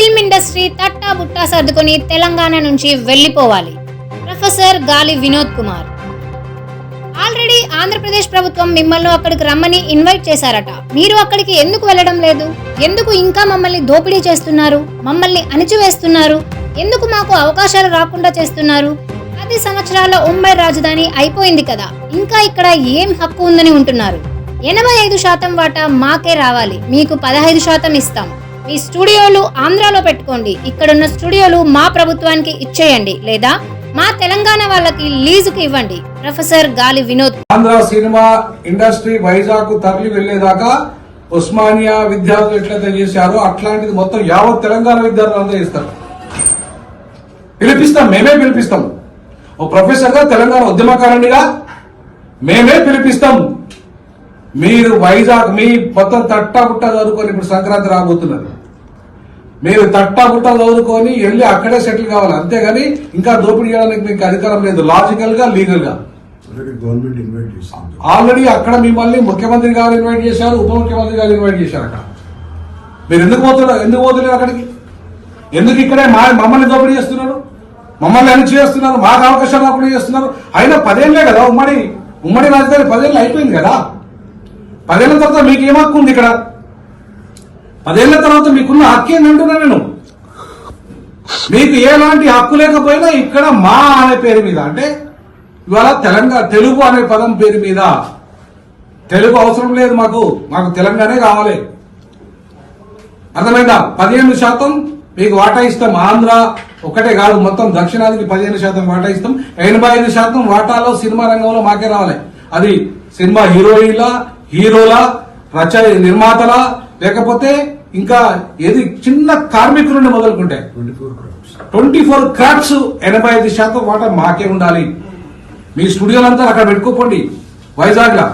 Film industry తట్టా Butta సర్దుకొని తెలంగాణ నుంచి వెళ్ళిపోవాలి. ప్రొఫెసర్ గాలి వినోద్ కుమార్. ఆల్రెడీ ఆంధ్రప్రదేశ్ ప్రభుత్వం మిమ్మల్ని అక్కడికి రమ్మని ఇన్వైట్ చేశారట. మీరు అక్కడికి ఎందుకు వెళ్ళడం లేదు? ఎందుకు ఇంకా మమ్మల్ని దోపిడీ చేస్తున్నారు? మమ్మల్ని అణిచివేస్తున్నారు? ఎందుకు మాకు అవకాశాలు రాకుండా చేస్తున్నారు? పది సంవత్సరాల ఉమ్మడి రాజధాని అయిపోయింది కదా. ఇంకా ఇక్కడ ఏం హక్కు ఉందని ఉంటున్నారు? ఎనభై ఐదు శాతం వాటా మాకే రావాలి. మీకు పదహైదు శాతం ఇస్తాం. ఈ స్టూడియోలు ఆంధ్రాలో పెట్టుకోండి. ఇక్కడున్న స్టూడియోలు మా ప్రభుత్వానికి ఇచ్చేయండి. లేదా మా తెలంగాణ వాళ్ళకి లీజుకి ఇవ్వండి. Professor Gali Vinod. Andhra cinema industry Vizag తరలి వెళ్ళేదాకా ఉస్మానియా విద్యార్థులు ఎట్లయితే చేశారో అట్లాంటిది మొత్తం యావత్ తెలంగాణ విద్యార్థులు అంతా చేస్తారు. పిలిపిస్తాం మేమే పిలిపిస్తాం. ఓ ప్రొఫెసర్గా తెలంగాణ ఉద్యమకారునిగా మేమే పిలిపిస్తాం. మీరు వైజాగ్ మీ మొత్తం తట్టాబుట్ట చదువుకొని ఇప్పుడు సంక్రాంతి రాబోతున్నారు. మీరు తట్టాబుట్ట చదువుకొని వెళ్ళి అక్కడే సెటిల్ కావాలి. అంతేగాని ఇంకా దోపిడీ చేయడానికి మీకు అధికారం లేదు. లాజికల్గా లీగల్గా. ఆల్రెడీ గవర్నమెంట్ ఇన్వైట్ చేసింది. ఆల్రెడీ అక్కడ మిమ్మల్ని ముఖ్యమంత్రి గారు ఇన్వైట్ చేశారు ఉప ముఖ్యమంత్రి గారు ఇన్వైట్ చేశారు అక్కడ. మీరు ఎందుకు పోతున్నారు? ఎందుకు పోతున్నారు అక్కడికి? ఎందుకు ఇక్కడే మా మమ్మల్ని దోపిడీ చేస్తున్నారు? మమ్మల్ని అణిచి చేస్తున్నారు? మాకు అవకాశం రాకుండా చేస్తున్నారు? అయినా పదేళ్ళే కదా ఉమ్మడి ఉమ్మడి రాజధాని పదేళ్ళు అయిపోయింది కదా? పదేళ్ళ తర్వాత మీకు ఏం హక్కు ఉంది ఇక్కడ? పదేళ్ళ తర్వాత మీకున్న హక్కు ఏంటంటున్నా నేను? మీకు ఎలాంటి హక్కు లేకపోయినా ఇక్కడ మా అనే పేరు మీద అంటే ఇవాళ తెలంగాణ తెలుగు అనే పదం పేరు మీద తెలుగు అవసరం లేదు మాకు మాకు తెలంగాణే కావాలి. అర్థమైందా? పదిహేను శాతం మీకు వాటా ఇస్తాం. ఆంధ్ర ఒకటే కాదు మొత్తం దక్షిణాదికి పదిహేను శాతం వాటా ఇస్తాం. ఎనభై ఐదు శాతం వాటాలో సినిమా రంగంలో మాకే రావాలి. అది సినిమా హీరోయిన్ల హీరోల రచ నిర్మాతల లేకపోతే ఇంకా ఏది చిన్న కార్మికుల నుండి మొదలుకుంటే? ట్వంటీ ఫోర్ క్రాప్స్ ఎనభై ఐదు శాతం వాటా మాకే ఉండాలి. మీ స్టూడియోలంతా అక్కడ పెట్టుకోపోండి వైజాగ్లో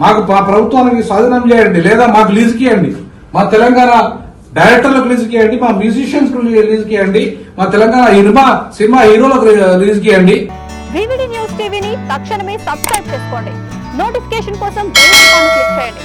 మాకు మా ప్రభుత్వానికి స్వాధీనం చేయండి లేదా మాకు లీజుకి ఇవ్వండి మా తెలంగాణ డైరెక్టర్లకు లీజుకి ఇవ్వండి మా మ్యూజిషియన్స్ లీజుకి ఇవ్వండి మా తెలంగాణ సినిమా సినిమా హీరోలకు లీజుకి ఇవ్వండి వివిడి న్యూస్ టీవీని తక్షణమే సబ్స్క్రైబ్ చేసుకోండి. నోటిఫికేషన్ కోసం బెల్ ఐకాన్ క్లిక్ చేయండి.